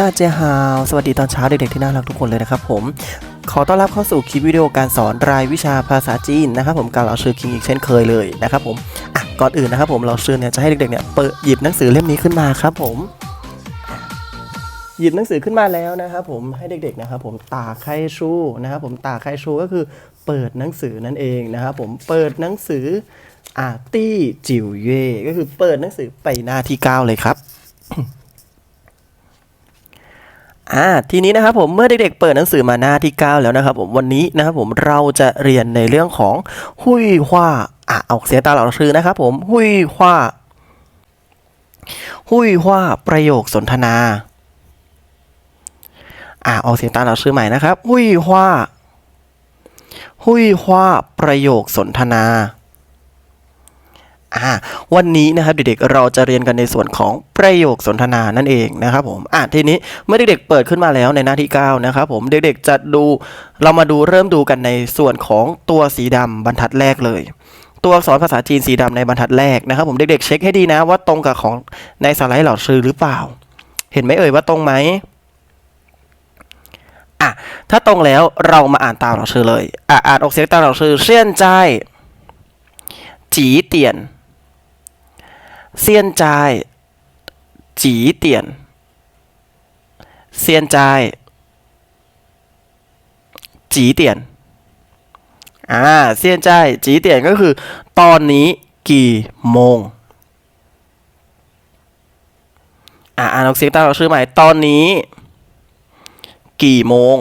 ตาเจฮาวสวัสดีตอนเช้าเด็กๆที่น่ารักทุกคนเลยนะครับผมขอต้อนรับเข้าสู่คลิปวิดีโอการสอนรายวิชาภาษาจีนนะครับผมกับเราชื่อคิงอีกเช่นเคยเลยนะครับผมก่อนอื่นนะครับผมเราชื่อเนี่ยจะให้เด็กๆเนี่ยเปิดหยิบหนังสือเล่มนี้ขึ้นมาครับผม หยิบหนังสือขึ้นมาแล้วนะครับผมให้เด็กๆนะครับผมตาไคชูนะครับผมตาไคชูก็คือเปิดหนังสือนั่นเองนะครับผมเปิดหนังสืออ่าตี้จิ๋วเย่ก็คือเปิดหนังสือไปหน้าที่เก้าเลยครับ อ่าทีนี้นะครับผมเมื่อเด็กๆเปิดหนังสือมาหน้าที่ 9 แล้วนะครับผมวันนี้นะครับผมเราจะเรียนในเรื่องของหุยฮวาอะออกเสียงตามหลักชื่อนะครับผมหุยฮวาหุยฮวาประโยคสนทนาอะออกเสียงตามหลักชื่อใหม่นะครับหุยฮวาหุยฮวาประโยคสนทนา อ่าวันนี้นะครับเด็กๆเราจะเรียนกันในส่วนของประโยคสนทนานั่นเองนะครับผมอะทีนี้เมื่อเด็กๆเปิดขึ้นมาแล้วในหน้าที่ 9 นะครับผมเด็กๆจะดูเรามาดูเริ่มดูกันในส่วนของตัวสีดำบรรทัดแรกเลย ตัวอักษรภาษาจีนสีดำในบรรทัดแรกนะครับผมเด็กๆเช็คให้ดีนะว่าตรงกับของในสไลด์เหล่าชื่อหรือเปล่า เห็นไหมเอ่ยว่าตรงไหมอะถ้าตรงแล้วเรามาอ่านตามเหล่าชื่อเลยอะอ่านออกเสียงตามเหล่าชื่อเช่นใจ เซียนจายจีเตียน เซียนจายจีเตียน อ่า เซียนจายจีเตียนก็คือ ตอนนี้กี่โมง อ่านออกเสียงตามเราชื่อใหม่ ตอนนี้ กี่โมง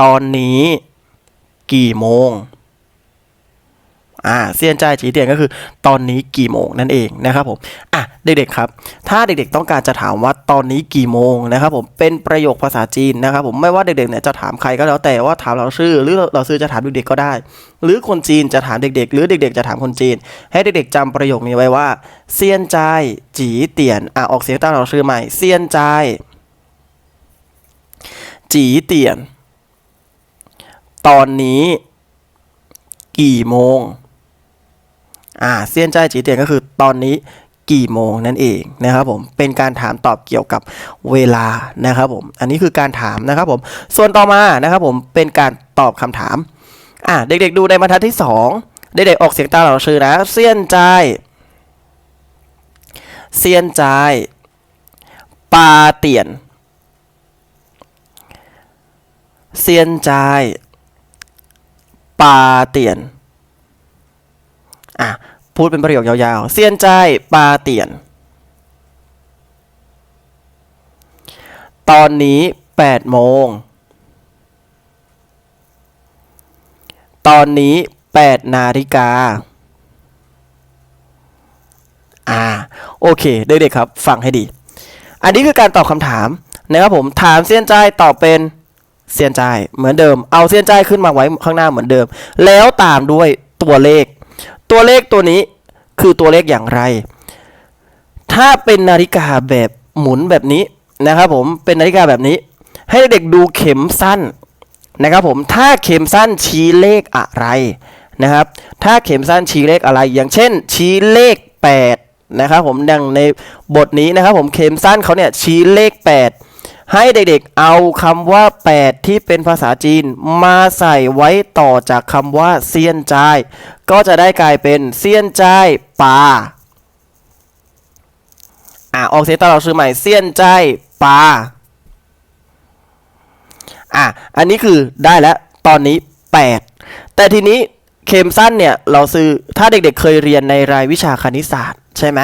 ตอนนี้ กี่โมง อ่าเซียนจ่ายจีเตียนก็คือตอนนี้กี่โมงนั่นเองนะครับผมอะเด็กๆครับ ถ้าเด็กๆต้องการจะถามว่าตอนนี้กี่โมงนะครับผมเป็นประโยคภาษาจีนนะครับผมไม่ว่าเด็กๆเนี่ยจะถามใครก็แล้วแต่ว่าถามเราชื่อ หรือเราซื้อจะถามเด็กๆก็ได้ หรือคนจีนจะถามเด็กๆ หรือเด็กๆจะถามคนจีน ให้เด็กๆจำประโยคนี้ไว้ว่าเซียนจ่ายจีเตียนอะออกเสียงตามเราชื่อใหม่เซียนจ่ายจีเตียน ตอนนี้ กี่โมง อ่าเซียนใจาจีเตียนก็คือตอนนี้กี่โมงนั่นเองนะครับผมเป็นการถามตอบเกี่ยวกับเวลานะครับผมอันนี้คือการถามนะครับผมส่วนต่อมานะครับผมเป็นการตอบคำถามอ่าเด็กๆดูในบรรทัดที่สองเด็กๆออกเสียงตามเราชื่อนะเซียนใจาเซียนใจาปาเตียนเซียนใจาปาเตียน อะพูดเป็นประโยคยาวๆ เซียนใจปาเตียน ตอนนี้8โมง ตอนนี้8นาฬิกา อ่า โอเค เด็กๆครับ ฟังให้ดี อันนี้คือการตอบคำถามนะครับผม ถามเซียนใจตอบเป็นเซียนใจเหมือนเดิม เอาเซียนใจขึ้นมาไว้ข้างหน้าเหมือนเดิม แล้วตามด้วยตัวเลข ตัวเลขตัวนี้คือตัวเลขอย่างไร ถ้าเป็นนาฬิกาแบบหมุนแบบนี้นะครับผมเป็นนาฬิกาแบบนี้ ให้เด็กดูเข็มสั้นนะครับผมถ้าเข็มสั้นชี้เลขอะไรนะครับ ถ้าเข็มสั้นชี้เลขอะไร อย่างเช่น ชี้เลข 8 นะครับผมดังในบทนี้นะครับผมเข็มสั้นเขาเนี่ยชี้เลข 8 ให้เด็กๆเอาคำว่า 8 ที่เป็นภาษาจีน มาใส่ไว้ต่อจากคำว่าเซียนจาย ก็จะได้กลายเป็นเซียนจายปาอะออกเสียงตามเราชื่อใหม่เซียนจายปาอะอันนี้คือได้แล้วตอนนี้ 8 แต่ทีนี้เข็มสั้นเนี่ยเราซื้อถ้าเด็กๆเคยเรียนในรายวิชาคณิตศาสตร์ใช่ไหม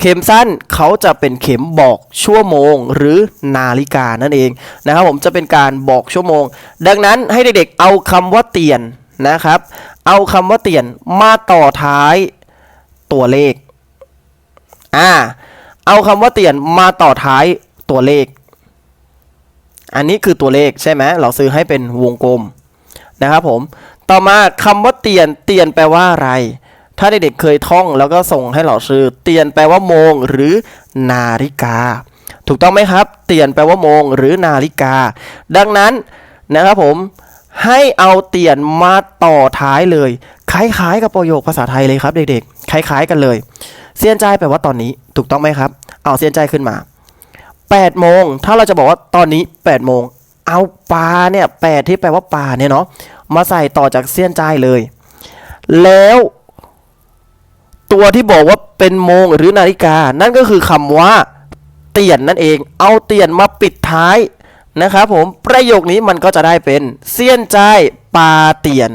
เข็มสั้นเขาจะเป็นเข็มบอกชั่วโมงหรือนาฬิกานั่นเองนะครับผมจะเป็นการบอกชั่วโมง ดังนั้นให้เด็กๆเอาคำว่าเตียนนะครับ เอาคำว่าเตียนมาต่อท้ายตัวเลขอ่าเอาคำว่าเตียนมาต่อท้ายตัวเลข อันนี้คือตัวเลขใช่ไหมเราซื้อให้เป็นวงกลมนะครับผม ต่อมาคำว่าเตียนเตียนแปลว่าอะไร ถ้าเด็กๆเคยท่องแล้วก็ส่งให้เราซื้อเตียนแปลว่าโมงหรือนาฬิกา ถูกต้องไหมครับ เตียนแปลว่าโมงหรือนาฬิกา ดังนั้นนะครับผมให้เอาเตียนมาต่อท้ายเลย คล้ายๆ กับประโยคภาษาไทยเลยครับ เด็กๆ คล้าย ๆ กันเลย เซียนใจแปลว่าตอนนี้ถูกต้องไหมครับ เอาเซียนใจขึ้นมา8โมงถ้าเราจะบอกว่าตอนนี้8โมงเอาปลาเนี่ย8ที่แปลว่าปลาเนี่ยเนาะมาใส่ต่อจากเสี้ยนใจเลย แล้ว ตัวที่บอกว่าเป็นโมงหรือนาฬิกา นั่นก็คือคำว่า เตียนนั่นเอง เอาเตียนมาปิดท้ายนะครับผมประโยคนี้มันก็จะได้เป็นเซียนใจปาเตียน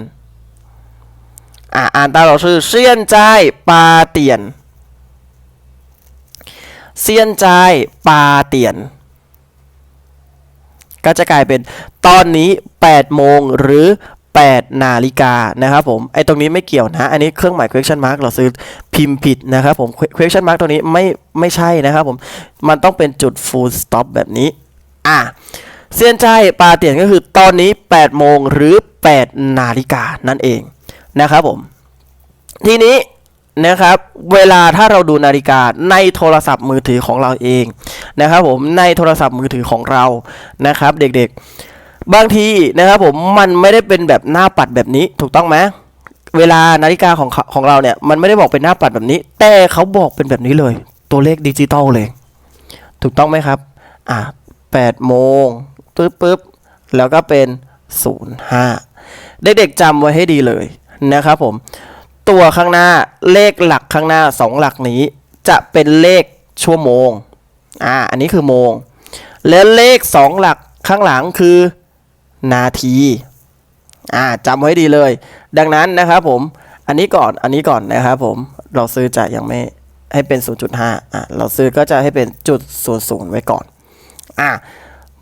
อ่าอ่านตามเราชื่อเซียนใจปาเตียนเซียนใจปาเตียน ก็จะกลายเป็นตอนนี้8โมงหรือ 8 นาฬิกานะครับผมไอตรงนี้ไม่เกี่ยวนะ อันนี้เครื่องหมาย question mark เราซื้อพิมพ์ผิดนะครับผม question mark ตรงนี้ไม่ไม่ใช่นะครับผม มันต้องเป็นจุด full stop แบบนี้ อะเซียนใจายปาเตียนก็คือตอนนี้ 8 โมงหรือ 8 นาฬิกานั่นเองนะครับผม ทีนี้นะครับเวลาถ้าเราดูนาฬิกาในโทรศัพท์มือถือของเราเองนะครับผมในโทรศัพท์มือถือของเรานะครับ เด็กๆ บางทีนะครับผมมันไม่ได้เป็นแบบหน้าปัดแบบนี้ถูกต้องไหมเวลานาฬิกาของของเราเนี่ยมันไม่ได้บอกเป็นหน้าปัดแบบนี้ แต่เขาบอกเป็นแบบนี้เลย ตัวเลขดิจิตอลเลย ถูกต้องไหมครับ อะ8โมงปึ๊บปึ๊บแล้วก็เป็น 05 เด็กๆจำไว้ให้ดีเลยนะครับผม ตัวข้างหน้าเลขหลักข้างหน้า 2 หลักนี้ จะเป็นเลขชั่วโมง อ่า อันนี้คือโมง แล้วเลข 2 หลักข้างหลังคือ นาทีอ่าจำไว้ดีเลย ดังนั้นนะครับผมอันนี้ก่อนอันนี้ก่อนนะครับผมเราซื้อจะยังไม่ให้เป็น 0.5อ่าเราซื้อก็จะให้เป็นจุด00ไว้ก่อนอะ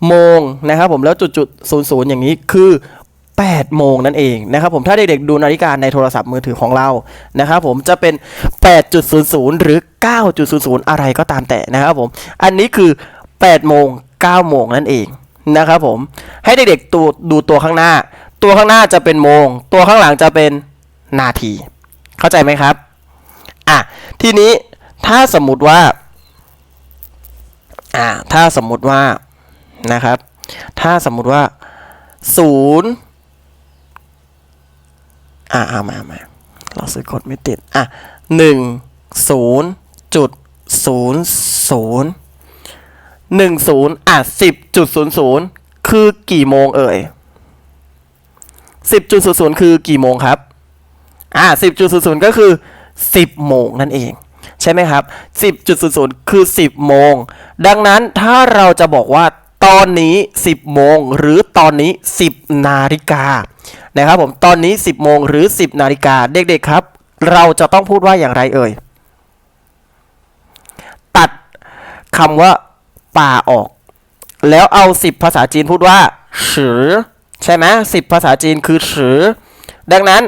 โมงนะครับผมแล้วจุดจุดศูนย์ศูนย์อย่างนี้คือ8โมงนั่นเองนะครับผมถ้าเด็กๆดูนาฬิกาในโทรศัพท์มือถือของเรานะครับผมจะเป็น 8.00 หรือ 9.00 อะไรก็ตามแต่นะครับผมอันนี้คือ 8 โมง 9 โมงนั่นเอง นะครับผม ให้เด็กๆตัวดูตัวข้างหน้า ตัวข้างหน้าจะเป็นโมง ตัวข้างหลังจะเป็นนาที เข้าใจไหมครับ อะ ทีนี้ถ้าสมมุติว่า อ่า ถ้าสมมุติว่า นะครับ ถ้าสมมุติว่าศูนย์อ่าเอามามาเราซื้อกดไม่ติด อะหนึ่งศูนย์จุดศูนย์ศูนย์ หนึ่งศูนย์อะสิบจุดศูนย์ศูนย์คือกี่โมงเอ่ยสิบจุดศูนย์ศูนย์คือกี่โมงครับ อ่าสิบจุดศูนย์ศูนย์ก็คือสิบโมงนั่นเอง ใช่ไหมครับ10.00คือ10โมง ดังนั้นถ้าเราจะบอกว่าตอนนี้ 10 โมง หรือตอนนี้ 10 นาฬิกานะครับผมตอนนี้ 10 โมงหรือ 10 นาฬิกาเด็กๆครับ เราจะต้องพูดว่าอย่างไรเอ่ย ตัดคำว่า ป่าออก แล้วเอา10ภาษาจีนพูดว่าสือใช่ไหม10ภาษาจีนคือสือดังนั้น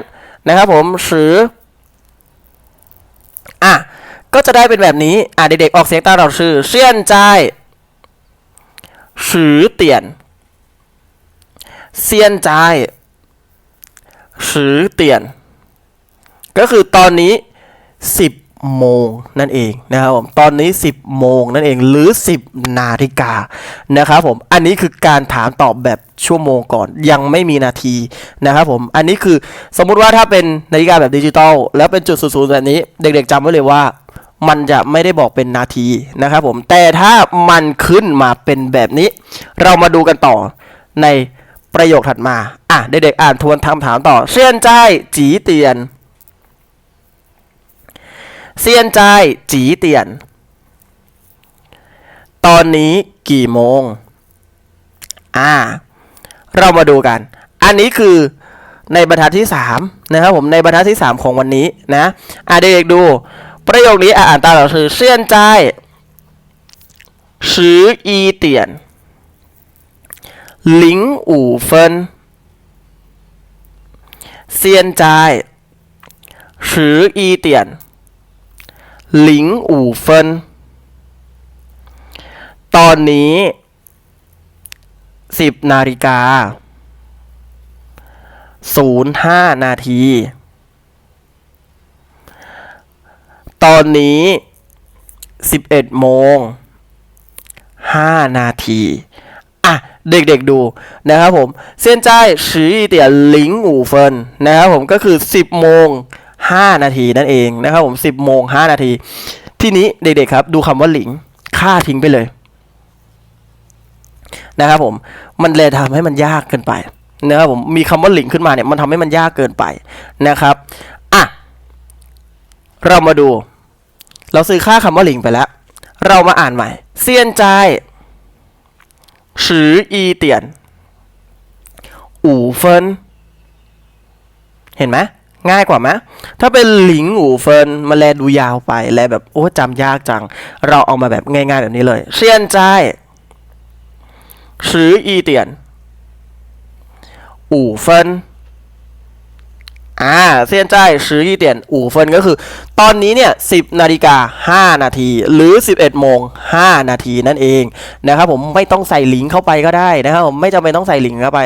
นะครับผมสืออะก็จะได้เป็นแบบนี้ อะเด็กๆออกเสียงตามเราชื่อเซียนใจายสือเตียนเซียนใจายสือเตียน ก็คือตอนนี้10 โมงนั่นเองนะครับผมตอนนี้ 10 โมงนั่นเองหรือ 10 นาฬิกานะครับผมอันนี้คือการถามตอบแบบชั่วโมงก่อนยังไม่มีนาทีนะครับผมอันนี้คือสมมุติว่าถ้าเป็นนาฬิกาแบบดิจิตอลแล้วเป็นจุดศูนย์แบบนี้ เด็กๆจำไว้เลยว่ามันจะไม่ได้บอกเป็นนาทีนะครับผมแต่ถ้ามันขึ้นมาเป็นแบบนี้ เรามาดูกันต่อในประโยคถัดมา อะเด็กๆอ่านทวนคำถามต่อเซียนจ้ายจีเตียน เซียนจายจีเตียน ตอนนี้กี่โมง อ่า เรามาดูกัน อันนี้คือในบรรทัดที่ 3 นะครับผมในบรรทัดที่ 3 ของวันนี้นะอ่าเด็กๆดู ประโยคนี้อ่านตามเราคือเซียนใจชืออีเตียนหลิงอู่เฟินเซียนใจชืออีเตียน หลิงอู่เฟินตอนนี้ 10 นาฬิกา 05 นาที ตอนนี้ 11 โมง 5 นาที อะ เด็กๆดูนะครับผม เส้นใจฉีเตี่ยหลิงอูเฟินนะครับผมก็คือ 10 โมง 5 นาทีนั่นเองนะครับผม 10 โมง 5 นาที ทีนี้เด็กๆครับ ดูคำว่าหลิง ค่าทิ้งไปเลย นะครับผม มันเลยทำให้มันยากเกินไปนะครับผม มีคำว่าหลิงขึ้นมาเนี่ย มันทำให้มันยากเกินไปนะครับ อะ เรามาดู เราซื้อค่าคำว่าหลิงไปแล้ว เรามาอ่านใหม่ เซียนใจายสืออีเตียนอู่เฟินเห็นไหม ง่ายกว่าไหมถ้าเป็นหลิงอูเฟินมาแลดูยาวไปแลแบบโอ้จำยากจัง เราเอามาแบบง่ายๆแบบนี้เลยเซียนใจายสืออีเตียนอู่เฟิน อ่าเซียนใจายสืออีเตียนอู่เฟินก็คือ ตอนนี้เนี่ย10นาฬิกา5นาที หรือ11โมง5นาทีนั่นเองนะครับผมไม่ต้องใส่ลิงก์เข้าไปก็ได้นะครับผมไม่จำเป็นต้องใส่ลิงก์เข้าไป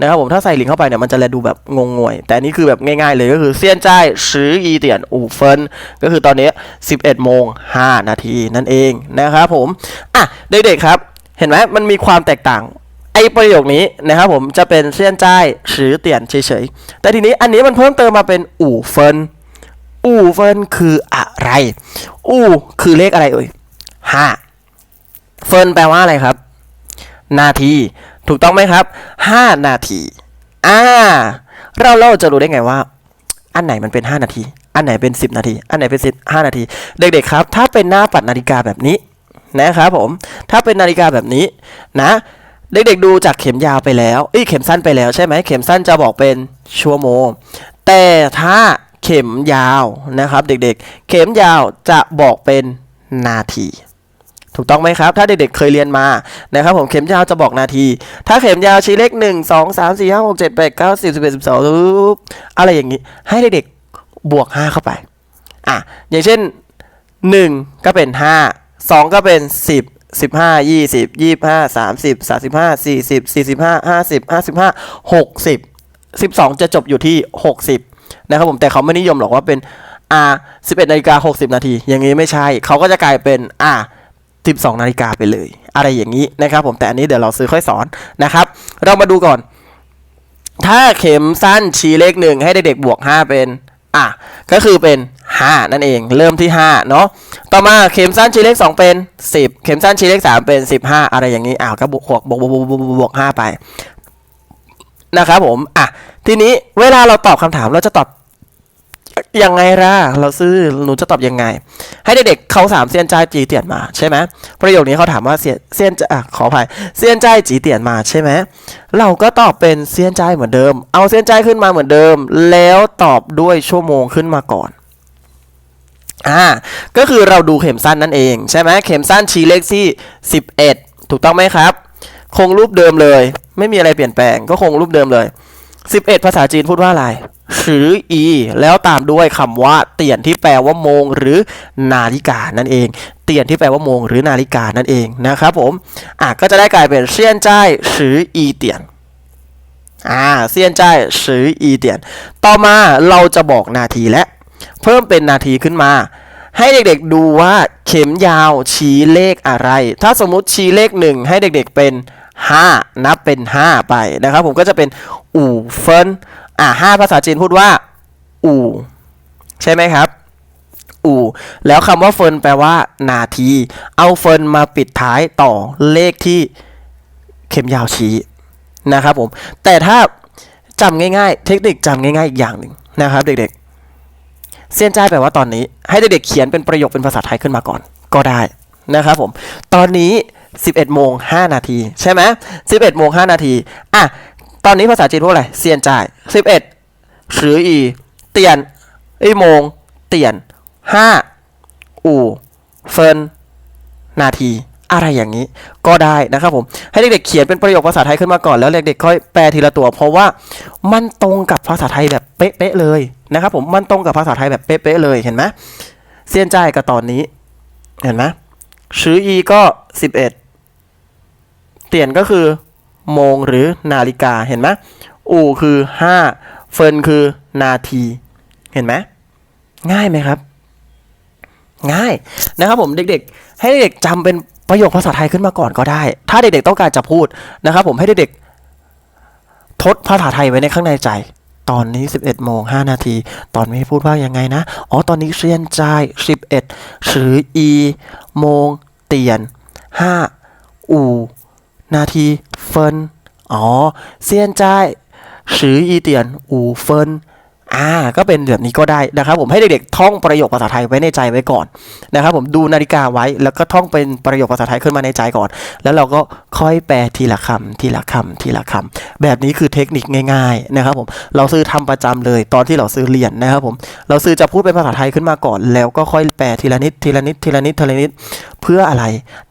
นะครับผมถ้าใส่ลิงก์เข้าไปเนี่ยมันจะแลดูแบบงงงวย แต่นนี้คือแบบง่ายๆเลยก็คือเซียนใจายสืออีเตียนอู่เฟินก็คือตอนนี้11โมง5นาทีนั่นเองนะครับผมอะเด็กๆครับ เห็นไหมมันมีความแตกต่าง ประโยคนี้นะครับผมจะเป็นเซียนจ้ายสือเตียนเฉยๆ แต่ทีนี้อันนี้มันเพิ่มเติมมาเป็นอู่เฟินอู่เฟินคืออะไร อู่คือเลขอะไรเอ่ยห้าเฟินแปลว่าอะไรครับ นาที ถูกต้องไหมครับห้านาทีอ่าเราเราจะรู้ได้ไงว่า อันไหนมันเป็น5นาที อันไหนเป็น10นาที อันไหนเป็น10 5นาที เด็กๆครับ ถ้าเป็นหน้าปัดนาฬิกาแบบนี้นะครับผม ถ้าเป็นนาฬิกาแบบนี้นะ เด็กๆดูจากเข็มยาวไปแล้วเอ้เข็มสั้นไปแล้วใช่ไหมเข็มสั้นจะบอกเป็นชั่วโมง แต่ถ้าเข็มยาวนะครับ เด็กๆ เข็มยาวจะบอกเป็นนาที ถูกต้องไหมครับ ถ้าเด็กๆเคยเรียนมานะครับ ผมเข็มยาวจะบอกนาที ถ้าเข็มยาวชี้เลขหนึ่งสองสามสี่ห้าหกเจ็ดแปดเก้าสิบสิบเอ็ดสิบสองอะไรอย่างนี้ ให้เด็กๆบวกห้าเข้าไปอะอย่างเช่นหนึ่งก็เป็นห้าสองก็เป็นสิบ สิบห้ายี่สิบยี่ห้าสามสิบสามสิบห้าสี่สิบสี่สิบห้าห้าสิบห้าสิบห้าหกสิบสิบสองจะจบอยู่ที่หกสิบนะครับผมแต่เขาไม่นิยมหรอกว่าเป็นอ่าสิบเอ็ดนาฬิกาหกสิบนาที อย่างนี้ไม่ใช่ เขาก็จะกลายเป็นอ่า12นาฬิกาไปเลย อะไรอย่างนี้นะครับผมแต่อันนี้เดี๋ยวเราซื้อค่อยสอนนะครับ เรามาดูก่อน ถ้าเข็มสั้นชี้เลขหนึ่งให้เด็กๆบวก5เป็นอะก็คือเป็น 5 นั่นเองเริ่มที่ 5 เนาะต่อมาเข็มสั้นชี้เลข 2 เป็น 10 เข็มสั้นชี้เลข 3 เป็น 15 อะไรอย่างนี้อ้าวก็บวกบวกบวกบวกบวกบวกบวก5ไปนะครับผมอะทีนี้เวลาเราตอบคำถามเราจะตอบยังไงล่ะเราซื้อหนูจะตอบยังไง ให้เด็กๆเขาสามเซียนใจจีเตียนมาใช่ไหมประโยคนี้เขาถามว่าเซียนเซียนจะอะขออภัยเซียนใจจีเตียนมาใช่ไหมเราก็ตอบเป็นเซียนใจเหมือนเดิม เอาเซียนใจขึ้นมาเหมือนเดิม แล้วตอบด้วยชั่วโมงขึ้นมาก่อน อ่าก็คือเราดูเข็มสั้นนั่นเอง ใช่ไหมเข็มสั้นชี้เลขที่ 11 ถูกต้องไหมครับ คงรูปเดิมเลย ไม่มีอะไรเปลี่ยนแปลงก็คงรูปเดิมเลย 11 ภาษาจีนพูดว่าอะไรสืออีแล้วตามด้วยคำว่า เตียนที่แปลว่าโมงหรือนาฬิกานั่นเอง เตียนที่แปลว่าโมงหรือนาฬิกานั่นเองนะครับผมอะก็จะได้กลายเป็นเซียนจ้ายสืออีเตียนอ่าเซียนจ้ายสืออีเตียน ต่อมาเราจะบอกนาทีและ เพิ่มเป็นนาทีขึ้นมา ให้เด็กๆดูว่าเข็มยาวชี้เลขอะไร ถ้าสมมุติชี้เลขหนึ่งให้เด็กๆเป็น 5 นับเป็น 5 ไปนะครับ ผมก็จะเป็นอู่เฟินอ่าห้าภาษาจีนพูดว่า อู่ใช่ไหมครับอู่แล้วคำว่าเฟินแปลว่า นาที เอาเฟินมาปิดท้ายต่อเลขที่เข็มยาวชี้นะครับผม แต่ถ้าจำง่ายๆ เทคนิคจำง่ายๆ อีกอย่างหนึ่งนะครับเด็กๆ เซียนจ้ายแปลว่าตอนนี้ ให้เด็กๆเขียนเป็นประโยคเป็นภาษาไทยขึ้นมาก่อน ก็ได้นะครับผม ตอนนี้ 11โมง5นาทีใช่ไหม11โมง5นาทีอะตอนนี้ภาษาจีนพูดอะไรเซียนจ่าย 11สืออีเตียนไอยโมง เตียน 5 อู่เฟินนาที อะไรอย่างนี้ก็ได้นะครับผม ให้เด็กๆเขียนเป็นประโยคภาษาไทยขึ้นมาก่อนแล้วเด็กๆค่อยแปลทีละตัว เพราะว่ามันตรงกับภาษาไทยแบบเป๊ะๆเลยนะครับผมมันตรงกับภาษาไทยแบบเป๊ะๆเลยเห็นไหมเซียนจ่ายกับตอนนี้ เห็นไหมสืออีก็11เตียนก็คือ โมงหรือนาฬิกาเห็นไหมอู่คือ5เฟินคือนาที เห็นไหมง่ายไหมครับ ง่ายนะครับผมเด็กๆ ให้เด็กจำเป็น ประโยคภาษาไทยขึ้นมาก่อนก็ได้ ถ้าเด็กๆต้องการจะพูดนะครับ ผมให้เด็กๆทดภาษาไทยไว้ในข้างในใจตอนนี้ 11โมง5นาที ตอนนี้พูดว่ายังไงนะ อ๋อ ตอนนี้เซียนจาย 11สืออีโมง เตียน 5 อูนาที เฟิน อ๋อ เซียนจายสืออีเตียน อูเฟิน อ่าก็เป็นแบบนี้ก็ได้นะครับผมให้เด็กๆท่องประโยคภาษาไทยไว้ในใจไว้ก่อนนะครับผมดูนาฬิกาไว้แล้วก็ท่องเป็นประโยคภาษาไทยขึ้นมาในใจก่อน แล้วเราก็ค่อยแปลทีละคำทีละคำทีละคำแบบนี้คือเทคนิคง่ายๆนะครับผมเราซื้อทำประจำเลยตอนที่เราซื้อเรียนนะครับผมเราซื้อจะพูดเป็นภาษาไทยขึ้นมาก่อน แล้วก็ค่อยแปลทีละนิดทีละนิดทีละนิดทีละนิดเพื่ออะไร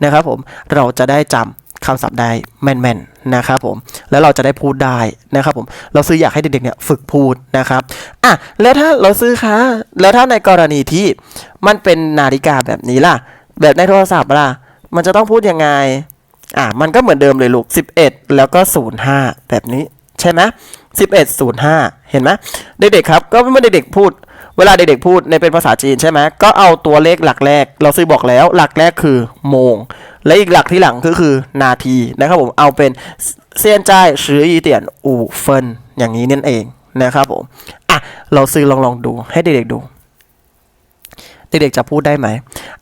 นะครับผมเราจะได้จำ คำศัพท์ได้แม่นๆนะครับผมแล้วเราจะได้พูดได้นะครับผมเราซื้ออยากให้เด็กๆเนี่ยฝึกพูดนะครับอะแล้วถ้าเราซื้อคะแล้วถ้าในกรณีที่มันเป็นนาฬิกาแบบนี้ล่ะ แบบในโทรศัพท์ล่ะ มันจะต้องพูดยังไงอะมันก็เหมือนเดิมเลยลูก 11 แล้วก็ 05 แบบนี้ใช่ไหม11 05 เห็นไหมเด็กๆครับ ก็เมื่อเด็กๆพูด เวลาเด็กๆพูดในเป็นภาษาจีนใช่ไหมก็เอาตัวเลขหลักแรก เราซื้อบอกแล้ว หลักแรกคือโมง และอีกหลักที่หลังก็คือนาทีนะครับผมเอาเป็นเซียนจ่ายซื้อยี่เตียนอูเฟินอย่างนี้นั่นเองนะครับผมอะเราซื้อลองลองดูให้เด็กๆดู เด็กๆจะพูดได้ไหม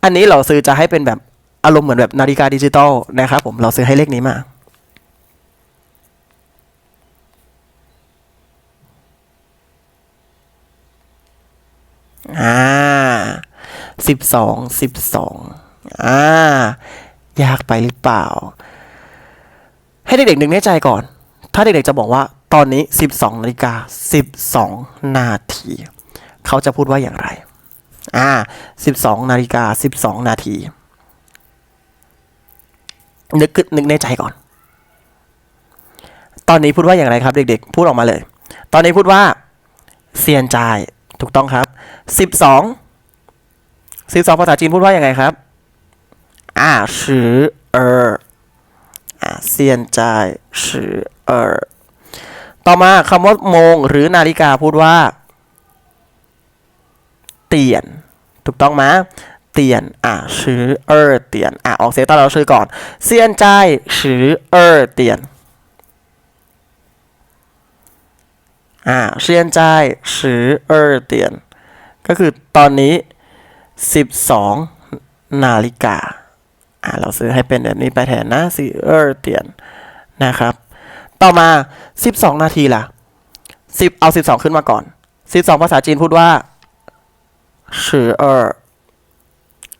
อันนี้เราซื้อจะให้เป็นแบบอารมณ์เหมือนแบบนาฬิกาดิจิตอลนะครับผมเราซื้อให้เลขนี้มา อ่าสิบสองสิบสองอ่ายากไปหรือเปล่า ให้เด็กๆนึกในใจก่อน ถ้าเด็กๆจะบอกว่าตอนนี้ 12นาฬิกา12 นาที เขาจะพูดว่าอย่างไร อ่า 12นาฬิกา12 นาที นึกขึ้นนึกในใจก่อน ตอนนี้พูดว่าอย่างไรครับ เด็กๆ พูดออกมาเลย ตอนนี้พูดว่า เซียนจาย ถูกต้องครับ 12 12 ภาษาจีนพูดว่าอย่างไงครับอ่าสือเอออ่าเซียนจายสือเออต่อมาคำว่าโมงหรือนาฬิกาพูดว่า เตียน ถูกต้องไหมเตียนอ่าชื่อเออเตียนอ่าออกเสียงตามเราชื่อก่อน เซียนใจายชื่อเออเตียน อ่าเซียนใจายชื่อเออเตียน ก็คือตอนนี้ 12 นาฬิกาอ่าเราซื้อให้เป็นแบบนี้ไปแทนนะสี่เออเตียนนะครับ ต่อมา 12 นาทีล่ะ 10 เอา 12 ขึ้นมาก่อน 12 ภาษาจีนพูดว่าสือเออ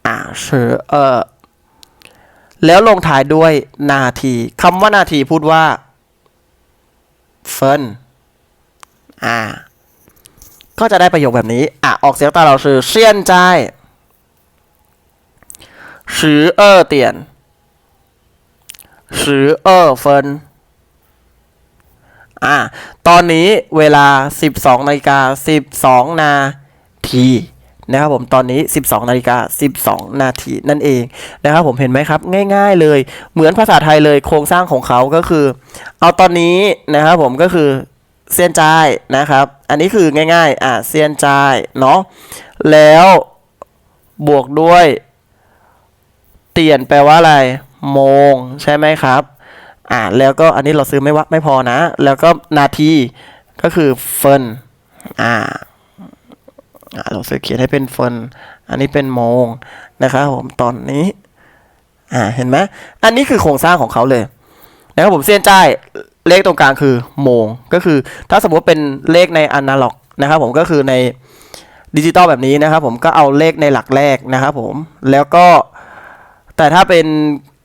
อ่าสือเออแล้วลงท้ายด้วยนาทีคำว่านาทีพูดว่าเฟินอ่า ก็จะได้ประโยคแบบนี้ อ่ะ ออกเสียงตามเราคือเซียนใจาย十二点十二分อ่ะ ตอนนี้เวลา 12นาฬิกา12 นาทีนะครับผม ตอนนี้ 12นาฬิกา12 นาทีนั่นเองนะครับผม เห็นไหมครับ ง่าย ๆเลย เหมือนภาษาไทยเลย โครงสร้างของเขาก็คือ เอาตอนนี้นะครับผมก็คือ เซียนจ่ายนะครับ อันนี้คือง่ายๆ อะเซียนจ่ายเนาะ แล้วบวกด้วย เตียนแปลว่าอะไร โมง ใช่ไหมครับ อ่าแล้วก็อันนี้เราซื้อไม่ว่าไม่พอนะ แล้วก็นาทีก็คือเฟินอ่าอ่าเราซื้อเขียนให้เป็นเฟินอันนี้เป็นโมงนะครับผมตอนนี้ อ่าเห็นไหมอันนี้คือโครงสร้างของเขาเลยนะครับผมเส้นจ่าย เลขตรงกลางคือโมง ก็คือถ้าสมมติเป็นเลขในอนาล็อกนะครับผมก็คือในดิจิตอลแบบนี้นะครับผมก็เอาเลขในหลักแรกนะครับผมแล้วก็แต่ถ้าเป็น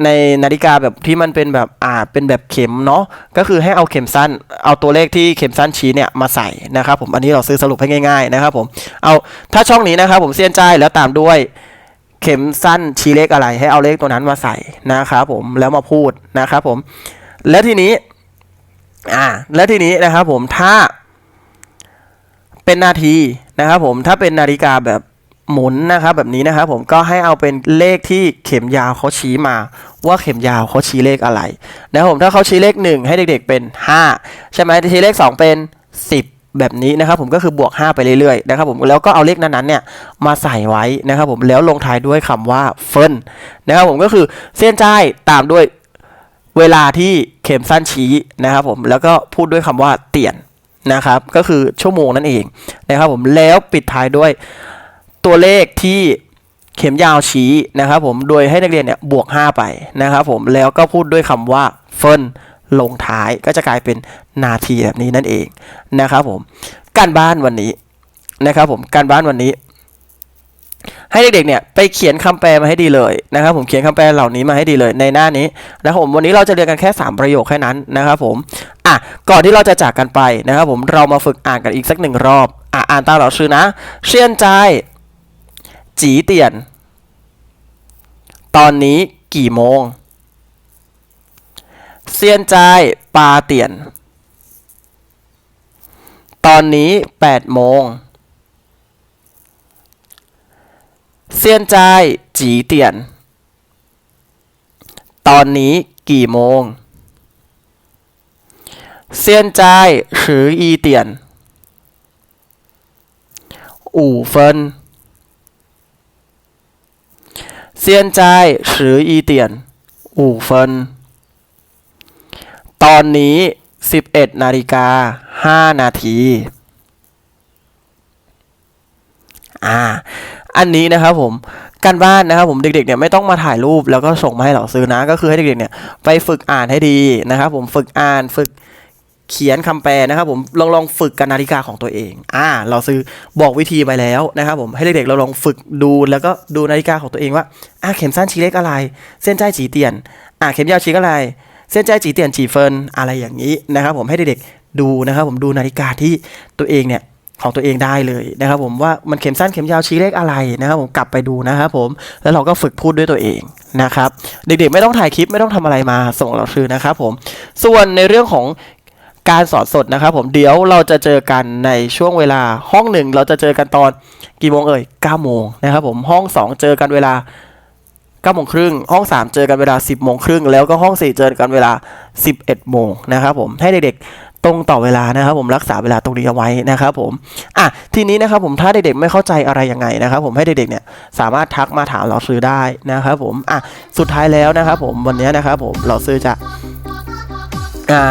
ในนาฬิกาแบบที่มันเป็นแบบอ่าเป็นแบบเข็มเนาะก็คือให้เอาเข็มสั้น เอาตัวเลขที่เข็มสั้นชี้เนี่ยมาใส่นะครับผมอันนี้เราซื้อสรุปให้ง่ายๆนะครับผมเอาถ้าช่องนี้นะครับผมเส้นใจแล้วตามด้วยเข็มสั้นชี้เลขอะไร ให้เอาเลขตัวนั้นมาใส่นะครับผมแล้วมาพูดนะครับผมแล้วทีนี้ อ่าแล้วทีนี้นะครับผมถ้าเป็นนาทีนะครับผมถ้าเป็นนาฬิกาแบบหมุนนะครับแบบนี้นะครับผมก็ให้เอาเป็นเลขที่เข็มยาวเขาชี้มา ว่าเข็มยาวเขาชี้เลขอะไรนะครับผมถ้าเขาชี้เลข 1 ให้เด็กๆเป็น 5 ใช่ไหมชี้เลข 2 เป็น 10แบบนี้นะครับผมก็คือบวก 5 ไปเรื่อยๆนะครับผมแล้วก็เอาเลขนั้นๆเนี่ยมาใส่ไว้นะครับผมแล้วลงท้ายด้วยคำว่าเฟินนะครับผมก็คือเส้นจ่ายตามด้วยเวลาที่ ข็มสั้นชี้นะครับผมแล้วก็พูดด้วยคำว่าเตียนนะครับก็คือชั่วโมงนั่นเองนะครับผมแล้วปิดท้ายด้วยตัวเลขที่เข็มยาวชี้นะครับผมโดยให้นักเรียนเนี่ยบวก 5 ไปนะครับผมแล้วก็พูดด้วยคำว่าเฟินลงท้ายก็จะกลายเป็นนาทีแบบนี้นั่นเองนะครับผมการบ้านวันนี้นะครับผมการบ้านวันนี้ ให้เด็กๆเนี่ยไปเขียนคำแปลมาให้ดีเลยนะครับผมเขียนคำแปลเหล่านี้มาให้ดีเลยในหน้านี้นะครับผมวันนี้เราจะเรียนกันแค่ 3 ประโยคแค่นั้นนะครับผมอะก่อนที่เราจะจากกันไปนะครับผมเรามาฝึกอ่านกันอีกสักหนึ่งรอบอะอ่านตามเราชื่อนะเชียนใจายจีเตียน ตอนนี้กี่โมงเซียนใจายปาเตียน ตอนนี้8โมง เซียนจายจีเตียน ตอนนี้กี่โมง เซียนจายฉืออีเตียน อู่เฟิน เซียนจายฉืออีเตียน อู่เฟิน ตอนนี้ 11 นาฬิกาห้านาที อ่า อันนี้นะครับผมการบ้านนะครับผมเด็กๆเนี่ยไม่ต้องมาถ่ายรูปแล้วก็ส่งมาให้เราซื้อนะ ก็คือให้เด็กๆเนี่ยไปฝึกอ่านให้ดีนะครับผมฝึกอ่านฝึกเขียนคำแปลนะครับผมลองลองฝึกกับนาฬิกาของตัวเอง อ่า เราซื้อบอกวิธีไปแล้วนะครับผมให้เด็กๆเราลองฝึกดูแล้วก็ดูนาฬิกาของตัวเองว่าอ่าเข็มสั้นชี้เล็กอะไร เส้นใจจีเตียน อ่าเข็มยาวชี้อะไร เส้นใจจีเตียนจีเฟินอะไรอย่างนี้นะครับผมให้เด็กๆดูนะครับผมดูนาฬิกาที่ตัวเองเนี่ย ของตัวเองได้เลยนะครับผมว่ามันเข็มสั้นเข็มยาวชี้เลขอะไรนะครับผมกลับไปดูนะครับผมแล้วเราก็ฝึกพูดด้วยตัวเองนะครับเด็กๆไม่ต้องถ่ายคลิปไม่ต้องทำอะไรมาส่งเราซื้อนะครับผมส่วนในเรื่องของการสอนสดนะครับผมเดี๋ยวเราจะเจอกันในช่วงเวลาห้องหนึ่งเราจะเจอกันตอนกี่โมงเอ่ย9โมงนะครับผมห้อง 2 เจอกันเวลา9โมงครึ่งห้อง 3 เจอกันเวลา 10โมงครึ่งแล้วก็ห้อง 4 เจอกันเวลา 11โมงนะครับผมให้เด็กๆ ตรงต่อเวลานะครับผมรักษาเวลาตรงนี้เอาไว้นะครับผมอะทีนี้นะครับผมถ้าเด็กๆไม่เข้าใจอะไรยังไงนะครับผมให้เด็กๆเนี่ยสามารถทักมาถามเราซื้อได้นะครับผมอะสุดท้ายแล้วนะครับผมวันนี้นะครับผมเราซื้อจะ อ่า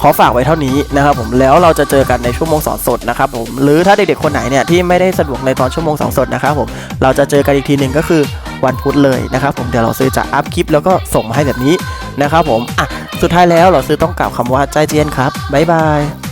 ขอฝากไว้เท่านี้นะครับผมแล้วเราจะเจอกันในชั่วโมงสอนสดนะครับผมหรือถ้าเด็กๆคนไหนเนี่ยที่ไม่ได้สะดวกในตอนชั่วโมงสอนสดนะครับผมเราจะเจอกันอีกทีหนึ่งก็คือวันพุธเลยนะครับผมเดี๋ยวเราซื้อจะอัพคลิปแล้วก็ส่งมาให้แบบนี้นะครับผมอะสุดท้ายแล้วเราซื้อต้องกล่าวคำว่าใจเจียนครับบ๊ายบาย